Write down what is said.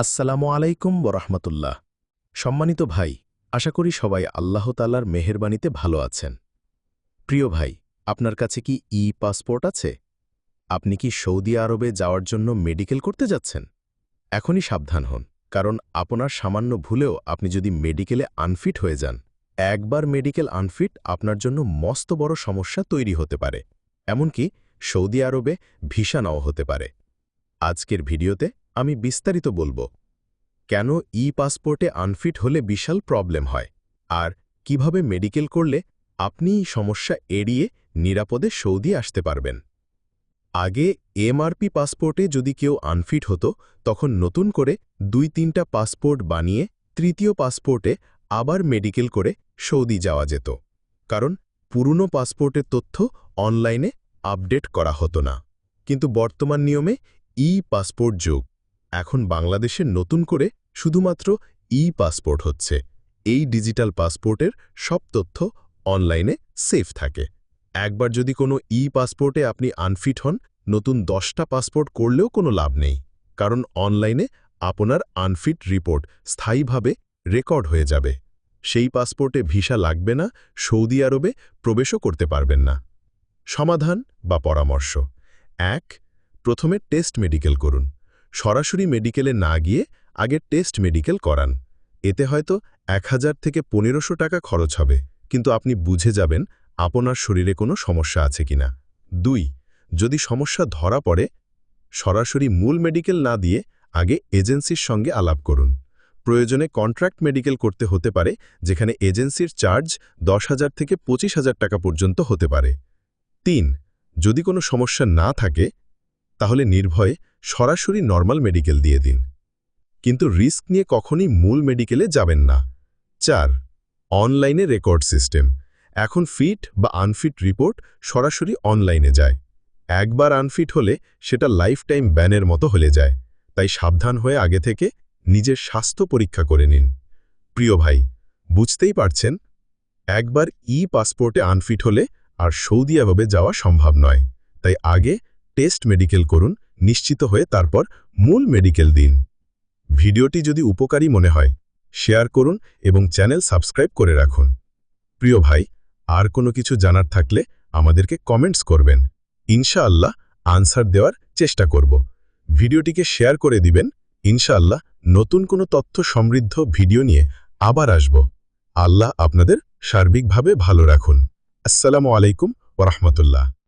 আসসালামু আলাইকুম বরহমতুল্লাহ সম্মানিত ভাই, আশা করি সবাই আল্লাহ তালার মেহেরবানিতে ভালো আছেন। প্রিয় ভাই, আপনার কাছে কি ই পাসপোর্ট আছে? আপনি কি সৌদি আরবে যাওয়ার জন্য মেডিকেল করতে যাচ্ছেন? এখনই সাবধান হন, কারণ আপনার সামান্য ভুলেও আপনি যদি মেডিকেলে আনফিট হয়ে যান, একবার মেডিকেল আনফিট আপনার জন্য মস্ত বড় সমস্যা তৈরি হতে পারে। এমনকি সৌদি আরবে ভিসা নাও হতে পারে। আজকের ভিডিওতে আমি বিস্তারিত বলব। কেন ই পাসপোর্টে আনফিট হলে বিশাল প্রবলেম হয়? আর কীভাবে মেডিকেল করলে আপনি এই সমস্যা এড়িয়ে নিরাপদে সৌদি আসতে পারবেন? আগে এমআরপি পাসপোর্টে যদি কেউ আনফিট হতো, তখন নতুন করে দুই তিনটা পাসপোর্ট বানিয়ে তৃতীয় পাসপোর্টে আবার মেডিকেল করে সৌদি যাওয়া যেত। কারণ পুরনো পাসপোর্টের তথ্য অনলাইনে আপডেট করা হতো না। কিন্তু বর্তমান নিয়মে ই পাসপোর্ট যুগ। এখন বাংলাদেশে নতুন করে শুধুমাত্র ই পাসপোর্ট হচ্ছে। এই ডিজিটাল পাসপোর্টের সব তথ্য অনলাইনে সেফ থাকে। একবার যদি কোনো ই পাসপোর্টে আপনি আনফিট হন, নতুন দশটা পাসপোর্ট করলেও কোনো লাভ নেই। কারণ অনলাইনে আপনার আনফিট রিপোর্ট স্থায়ীভাবে রেকর্ড হয়ে যাবে। সেই পাসপোর্টে ভিসা লাগবে না, সৌদি আরবে প্রবেশও করতে পারবেন না। সমাধান বা পরামর্শ। এক প্রথমে টেস্ট মেডিকেল করুন। সরাসরি মেডিকেলে না গিয়ে আগে টেস্ট মেডিকেল করান। এতে হয়তো এক হাজার থেকে পনেরোশো টাকা খরচ হবে। কিন্তু আপনি বুঝে যাবেন আপনার শরীরে কোনো সমস্যা আছে কিনা। দুই, যদি সমস্যা ধরা পড়ে, সরাসরি মূল মেডিকেল না দিয়ে আগে এজেন্সির সঙ্গে আলাপ করুন। প্রয়োজনে কন্ট্রাক্ট মেডিকেল করতে হতে পারে, যেখানে এজেন্সির চার্জ দশ হাজার থেকে পঁচিশ হাজার টাকা পর্যন্ত হতে পারে। তিন, যদি কোনো সমস্যা না থাকে তাহলে নির্ভয়ে সরাসরি নর্মাল মেডিকেল দিয়ে দিন। কিন্তু রিস্ক নিয়ে কখনই মূল মেডিকেলে যাবেন না। চার অনলাইনে রেকর্ড সিস্টেম এখন ফিট বা আনফিট রিপোর্ট সরাসরি অনলাইনে যায়। একবার আনফিট হলে সেটা লাইফ টাইম ব্যানের মতো হলে যায়। তাই সাবধান হয়ে আগে থেকে নিজের স্বাস্থ্য পরীক্ষা করে নিন। প্রিয় ভাই, বুঝতেই পারছেন? একবার ই পাসপোর্টে আনফিট হলে আর সৌদি আরবে যাওয়া সম্ভব নয়। তাই আগে টেস্ট মেডিকেল করুন, নিশ্চিত হয়ে তারপর মূল মেডিকেল দিন। ভিডিওটি যদি উপকারী মনে হয়, শেয়ার করুন এবং চ্যানেল সাবস্ক্রাইব করে রাখুন। প্রিয় ভাই, আর কোনো কিছু জানার থাকলে আমাদেরকে কমেন্টস করবেন। ইনশাআল্লাহ আনসার দেওয়ার চেষ্টা করব। ভিডিওটিকে শেয়ার করে দিবেন। ইনশাআল্লাহ নতুন কোনো তথ্য সমৃদ্ধ ভিডিও নিয়ে আবার আসব। আল্লাহ আপনাদের সার্বিকভাবে ভালো রাখুন। আসসালামু আলাইকুম ওরহমতুল্লাহ